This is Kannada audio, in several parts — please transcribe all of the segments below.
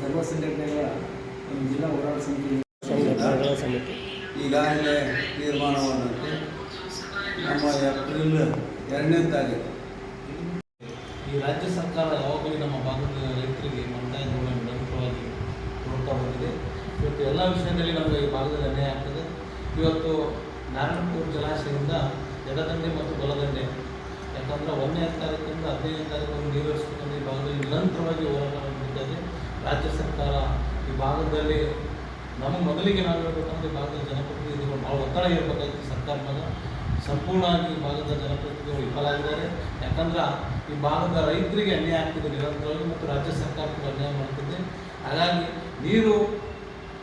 ಸರ್ವ ಸಂಘಟನೆಗಳ ಜಿಲ್ಲಾ ಹೋರಾಟ ಸಮಿತಿ ಸಂಘಟನೆಗಳ ಸಮಿತಿ. ಈಗಾಗಲೇ ತೀರ್ಮಾನವಾದಂತೆ ನಮ್ಮ ಏಪ್ರಿಲ್ ಎರಡನೇ ತಾರೀಕು. ಈ ರಾಜ್ಯ ಸರ್ಕಾರ ಯಾವಾಗಲೂ ನಮ್ಮ ಭಾಗದ ರೈತರಿಗೆ ಮಮತಾಯ ಧೋರಣೆ ನಿರಂತರವಾಗಿ ಕೊಡ್ತಾ ಬಂದಿದೆ. ಇವತ್ತು ಎಲ್ಲ ವಿಷಯದಲ್ಲಿ ನಮಗೆ ಈ ಭಾಗದಲ್ಲಿ ಅನ್ಯಾಯ ಆಗ್ತದೆ. ಇವತ್ತು ನಾರಾಯಣಪುರ ಜಲಾಶಯದಿಂದ ಎಡದಂಡೆ ಮತ್ತು ಬಲದಂಡೆ ಯಾಕಂದರೆ ಒಂದನೇ ತಾರೀಕಿಂದ ಹದಿನೈದನೇ ತಾರೀಕು ನೀರು ಹರಿಸ್ಬೇಕಂದ್ರೆ ಈ ಭಾಗದಲ್ಲಿ ನಿರಂತರವಾಗಿ ಹೋರಾಟ ಮಾಡಿದ್ದಾರೆ ರಾಜ್ಯ ಸರ್ಕಾರ ಈ ಭಾಗದಲ್ಲಿ ನಮ್ಮ ಮೊದಲಿಗೆ ನಾವು ಹೇಳ್ಬೇಕಂದ್ರೆ ಈ ಭಾಗದ ಜನಪ್ರತಿನಿಧಿಗಳು ಭಾಳ ಒತ್ತಡ ಇರಬೇಕಾಗಿತ್ತು ಸರ್ಕಾರ ಮೇಲೆ. ಸಂಪೂರ್ಣವಾಗಿ ಈ ಭಾಗದ ಜನಪ್ರತಿನಿಧಿಗಳು ವಿಫಲಾಗಿದ್ದಾರೆ ಯಾಕಂದ್ರೆ ಈ ಭಾಗದ ರೈತರಿಗೆ ಅನ್ಯಾಯ ಆಗ್ತಿದೆ ನಿರಂತರವಾಗಿ ಮತ್ತು ರಾಜ್ಯ ಸರ್ಕಾರ ಕೂಡ ಅನ್ಯಾಯ ಮಾಡ್ತಿದೆ. ಹಾಗಾಗಿ ನೀರು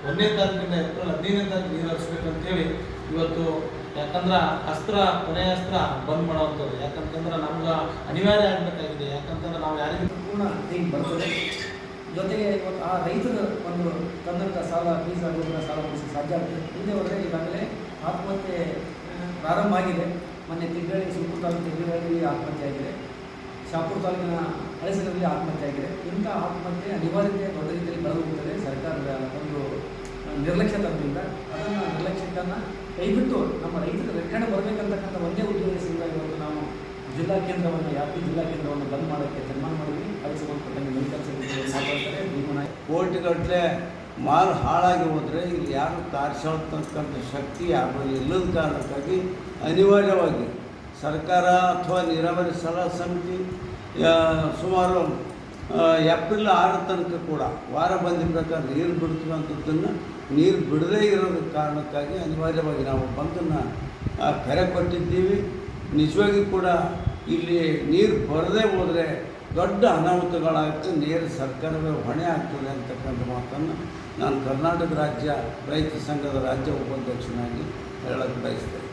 ಒಂದನೇ ತಾರೀಕಿಂದ ಏಪ್ರಿಲ್ ಹದಿನೈದನೇ ತಾರೀಕು ನೀರು ಹರಿಸ್ಬೇಕಂತೇಳಿ ಇವತ್ತು ಯಾಕಂದ್ರೆ ಅಸ್ತ್ರ ಕೊನೆಯ ಅಸ್ತ್ರ ಬಂದ್ ಮಾಡೋವಂಥದ್ದು ಯಾಕಂತಂದ್ರೆ ನಮ್ಗೆ ಅನಿವಾರ್ಯ ಆಗಬೇಕಾಗಿದೆ. ಯಾಕಂತಂದ್ರೆ ನಾವು ಯಾರಿಗೂ ಪೂರ್ಣ ಟೀಮ್ ಬರ್ತದೆ ಜೊತೆಗೆ ಇವತ್ತು ಆ ರೈತರ ಒಂದು ತಂದಂಥ ಸಾಲ ಬೀಜ ಗೊಬ್ಬರ ಸಾಲ ಮುಗಿಸಿ ಸಾಧ್ಯ ಆಗುತ್ತೆ ಹಿಂದೆ ಹೋದರೆ ಈಗಾಗಲೇ ಆತ್ಮಹತ್ಯೆ ಪ್ರಾರಂಭ ಆಗಿದೆ. ಮೊನ್ನೆ ತಿಂಗಳಿಗೆ ಸುಲ್ಪುರ ತಾಲೂಕು ತಿಂಗಳಲ್ಲಿ ಆತ್ಮಹತ್ಯೆ ಆಗಿದೆ. ಶಾಪುರ ತಾಲೂಕಿನ ಹಳಸರಲ್ಲಿ ಆತ್ಮಹತ್ಯೆ ಆಗಿದೆ. ಇಂಥ ಆತ್ಮಹತ್ಯೆ ಅನಿವಾರ್ಯತೆ ದೊಡ್ಡ ರೀತಿಯಲ್ಲಿ ಬೆಳೆದು ಸರ್ಕಾರದ ಒಂದು ನಿರ್ಲಕ್ಷ್ಯ ತರದಿಂದ ಅದನ್ನು ನಿರ್ಲಕ್ಷ್ಯಕ್ಕನ್ನು ಕೈಬಿಟ್ಟು ನಮ್ಮ ರೈತರ ರಕ್ಷಣೆ ಬರಬೇಕಂತಕ್ಕಂಥ ಒಂದೇ ಉದ್ದೇಶದಿಂದ ಇವತ್ತು ನಾವು ಜಿಲ್ಲಾ ಕೇಂದ್ರವನ್ನು ಯಾಕೆ ಜಿಲ್ಲಾ ಕೇಂದ್ರವನ್ನು ಬಂದ್ ಮಾಡೋಕ್ಕೆ ತೀರ್ಮಾನ ಮಾಡಿದ್ವಿ. ಅದಕ್ಕೆ ಸಂಬಂಧಪಟ್ಟಂಗೆ ಮೆಡಿಕಲ್ ಸರ್ವಿಸ್ ಮಾತಾಡ್ತಾರೆ ಭೀಮನಾಯ್ ಕೋಟಿಗಟ್ಟಲೆ ಮಾಲ್ ಹಾಳಾಗಿ ಹೋದರೆ ಇಲ್ಲಿ ಯಾರು ಕಾರ್ಸೋಳ್ತಕ್ಕಂಥ ಶಕ್ತಿ ಯಾರು ಇಲ್ಲದ ಕಾರಣಕ್ಕಾಗಿ ಅನಿವಾರ್ಯವಾಗಿ ಸರ್ಕಾರ ಅಥವಾ ನೀರಾವರಿ ಸಲಹಾ ಸಮಿತಿ ಸುಮಾರು ಏಪ್ರಿಲ್ ಆರು ತನಕ ಕೂಡ ವಾರ ಬಂದಿದ್ದ ಪ್ರಕಾರ ನೀರು ಬಿಡ್ತೀವಿ ನೀರು ಬಿಡದೇ ಇರೋದ ಕಾರಣಕ್ಕಾಗಿ ಅನಿವಾರ್ಯವಾಗಿ ನಾವು ಬಂದನ್ನು ಕರೆ ಕೊಟ್ಟಿದ್ದೀವಿ. ನಿಜವಾಗಿ ಕೂಡ ಇಲ್ಲಿ ನೀರು ಬರದೇ ಹೋದರೆ ದೊಡ್ಡ ಅನಾಹುತಗಳಾಗ್ತದೆ ನೇರ ಸರ್ಕಾರವೇ ಹೊಣೆ ಆಗ್ತದೆ ಅಂತಕ್ಕಂಥ ಮಾತನ್ನು ನಾನು ಕರ್ನಾಟಕ ರಾಜ್ಯ ರೈತ ಸಂಘದ ರಾಜ್ಯ ಉಪಾಧ್ಯಕ್ಷನಾಗಿ ಹೇಳಕ್ಕೆ ಬಯಸ್ತೇನೆ.